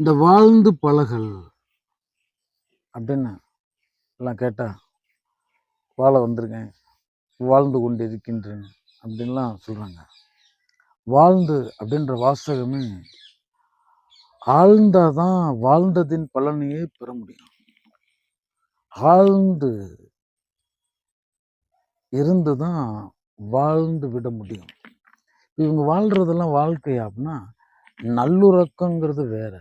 இந்த வாழ்ந்து பழகல். அப்படின்னு எல்லாம் கேட்டால் வாழ வந்திருக்கேன் வாழ்ந்து கொண்டு இருக்கின்றேன் அப்படின்லாம் சொல்கிறாங்க வாழ்ந்து அப்படின்ற வாசகமே ஆழ்ந்தால் தான் வாழ்ந்ததின் பலனையே பெற முடியும். ஆழ்ந்து இருந்து தான் வாழ்ந்து விட முடியும். இவங்க வாழ்றதெல்லாம் வாழ்க்கையா அப்படின்னா நல்லுறக்கங்கிறது வேறு.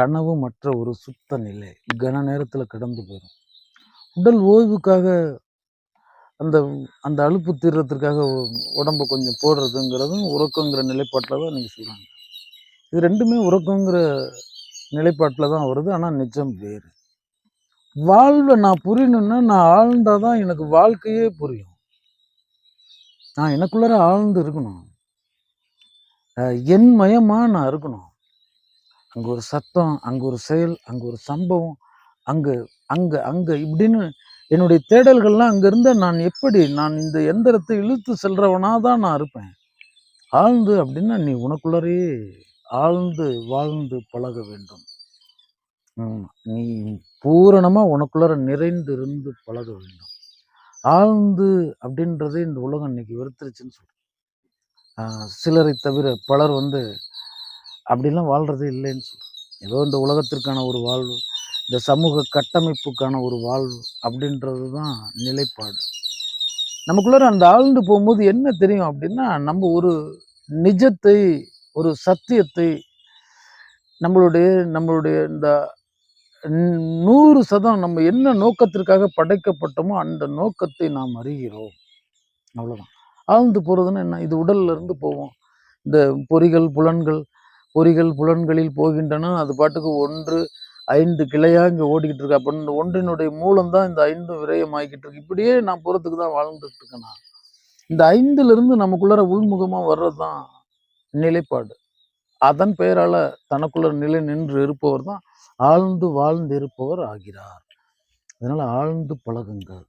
கனவு மற்ற ஒரு சுத்த நிலை. கன நேரத்தில் கடந்து போயிடும் உடல் ஓய்வுக்காக அந்த அந்த அலுப்பு தீர்றதுக்காக உடம்பு உடம்ப கொஞ்சம் போடுறதுங்கிறதும் உறக்கங்கிற நிலைப்பாட்டில் தான் நீங்கள் சொல்கிறாங்க இது ரெண்டுமே உறக்கங்கிற நிலைப்பாட்டில் தான் வருது. ஆனால் நிஜம் வேறு. வாழ்வை நான் புரியணும்னா நான் ஆழ்ந்தால் தான் எனக்கு வாழ்க்கையே புரியும். நான் எனக்குள்ளார ஆழ்ந்து இருக்கணும். என் மயமாக நான் இருக்கணும். அங்கே ஒரு சத்தம் அங்கே ஒரு செயல் அங்கே ஒரு சம்பவம் அங்கு அங்கே அங்கே இப்படின்னு என்னுடைய தேடல்கள்லாம் அங்கேருந்து நான் எப்படி நான் இந்த எந்திரத்தை இழுத்து செல்றவனாக தான் நான் இருப்பேன். ஆழ்ந்து அப்படின்னா நீ உனக்குள்ளரே ஆழ்ந்து வாழ்ந்து பழக வேண்டும். நீ பூரணமாக உனக்குள்ளார நிறைந்து இருந்து பழக வேண்டும். ஆழ்ந்து அப்படின்றதே இந்த உலகம் இன்னைக்கு வெறுத்துருச்சுன்னு சொல்கிறேன் சிலரை தவிர பலர் வந்து அப்படிலாம் வாழ்றதே இல்லைன்னு சொல்கிறேன் ஏதோ இந்த உலகத்திற்கான ஒரு வாழ்வு இந்த சமூக கட்டமைப்புக்கான ஒரு வாழ்வு அப்படின்றது தான் நிலைப்பாடு. நமக்குள்ளார அந்த ஆழ்ந்து போகும்போது என்ன தெரியும் அப்படின்னா நம்ம ஒரு நிஜத்தை ஒரு சத்தியத்தை நம்மளுடைய நம்மளுடைய இந்த நூறு சதம் நம்ம என்ன நோக்கத்திற்காக படைக்கப்பட்டோமோ அந்த நோக்கத்தை நாம் அறிகிறோம். அவ்வளோதான் ஆழ்ந்து போகிறதுன்னா என்ன? இது உடல்ல இருந்து போவோம். இந்த பொறிகள் புலன்கள் பொறிகள் புலன்களில் போகின்றன. அது பாட்டுக்கு ஒன்று ஐந்து கிளையாக இங்கே ஓடிக்கிட்டு இருக்கு. அப்ப இந்த ஒன்றினுடைய மூலம் தான் இந்த ஐந்து விரயம் ஆகிக்கிட்டு இருக்கு. இப்படியே நான் புறத்துக்கு தான் வாழ்ந்துட்டு இருக்கேன் நான். இந்த ஐந்துலேருந்து நமக்குள்ளார நமக்குள்ளார வர்றது வர்றதுதான் நிலைப்பாடு. அதன் பெயரால் தனக்குள்ள நிலை நின்று இருப்பவர் தான் ஆழ்ந்து வாழ்ந்து இருப்பவர் ஆகிறார். அதனால் ஆழ்ந்து பழகுங்கள்.